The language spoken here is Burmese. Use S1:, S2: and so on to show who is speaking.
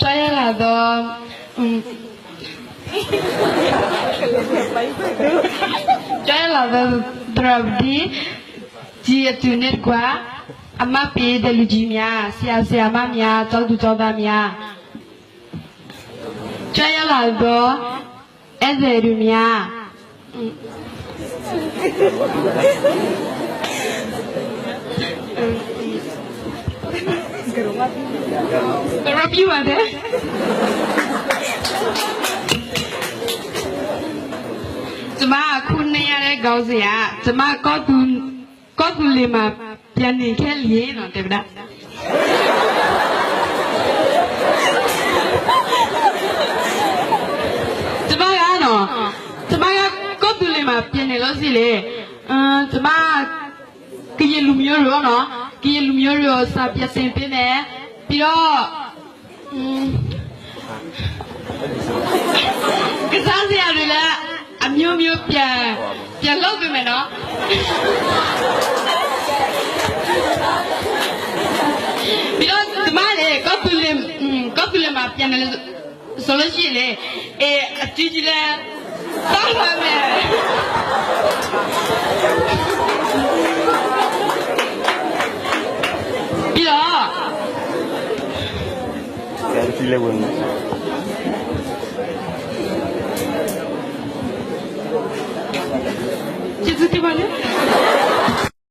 S1: ကြွားရလာတော့อืมကြွားရလာတော့ဒရဗဒီဒီအတူနဲ့ကွာအမပေးတဲ့လူကြီးများဆရာဆရာမများကျောင်းသူကျောင်းသားများကြွားရလာတော့အဲ့ဒီလူများ อืมတော့ပြပါတယ်ကျမအခုနေရတဲ့ခေါင်းစဉ်ကကျမကော့တူကော့တူလေးမှာပြန်နေခဲ့လျင်တော့တဲ့ဗျာကျမကတော့ကျမကကော့တူလေးမှာပြန်နေလို့စီလေအမ်ကျမကရင်လူမျိုးရောနော် ကရင်လူမျိုးရောစာပြစင်ပြနေပြီးတော့อืมကစားစရာတွေလည်းအမျိုးမျိုးပြန်ပြန်လုပ်ပေးမယ်နော်ပြီးတော့ဒီမလေးကော့ပူလင်ကော့ပူလင်မှာပြန်တယ်ဆိုလို့ရှိရင်လေအေးအတီးကြီးလဲတော ပြီးတော့
S2: ပြန်ကြည့်လို